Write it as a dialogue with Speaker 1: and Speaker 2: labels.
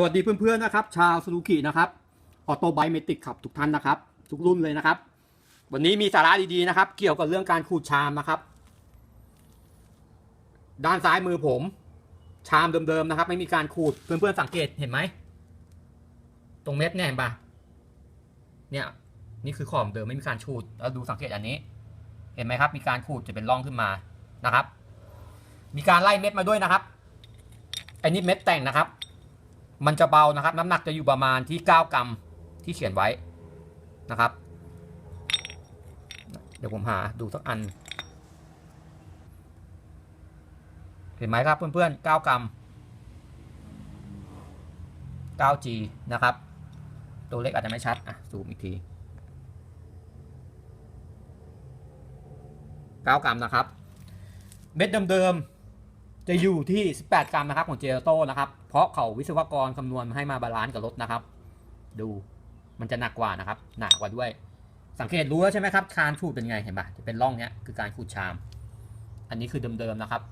Speaker 1: สวัสดีเพื่อนๆนะครับ ชาวซูซูกินะครับออโตไบเมติกขับทุกท่านนะครับ ทุกรุ่นเลยนะครับ วันนี้มีสาระดีๆนะครับ เกี่ยวกับเรื่องการขูดชามนะครับ ด้านซ้ายมือผม ชามเดิมๆนะครับ ไม่มีการขูดเพื่อนๆสังเกตเห็นไหมตรงเม็ดเนี่ยเห็นปะเนี่ยนี่คือขอบเดิมไม่มีการขูดแล้วดูสังเกตอันนี้ เห็นไหมครับ มีการขูดจะเป็นร่องขึ้นมานะครับ มีการไล่เม็ดมาด้วยนะครับอันนี้เม็ดแต่งนะครับ มันจะเบานะครับ น้ำหนักจะอยู่ประมาณที่ 9 กรัมที่เขียนไว้นะครับ เดี๋ยวผมหาดูสักอัน เห็นไหมครับเพื่อนๆ 9 กรัม 9G นะครับ ตัวเล็กอาจจะไม่ชัด อะ ซูมอีกที 9 กรัมนะครับ เม็ดเดิมๆ จะอยู่ที่ 18 กรัมนะครับของเจลโต้นะครับ เพราะเขาวิศวกรคำนวณให้มาบาลานซ์กับรถนะครับ ดูมันจะหนักกว่านะครับ หนักกว่าด้วย สังเกตรู้แล้วใช่ไหมครับคานขูดเป็นไงเห็นปะจะเป็นร่องเนี้ยคือการขูดชาม อันนี้คือเดิมๆนะครับ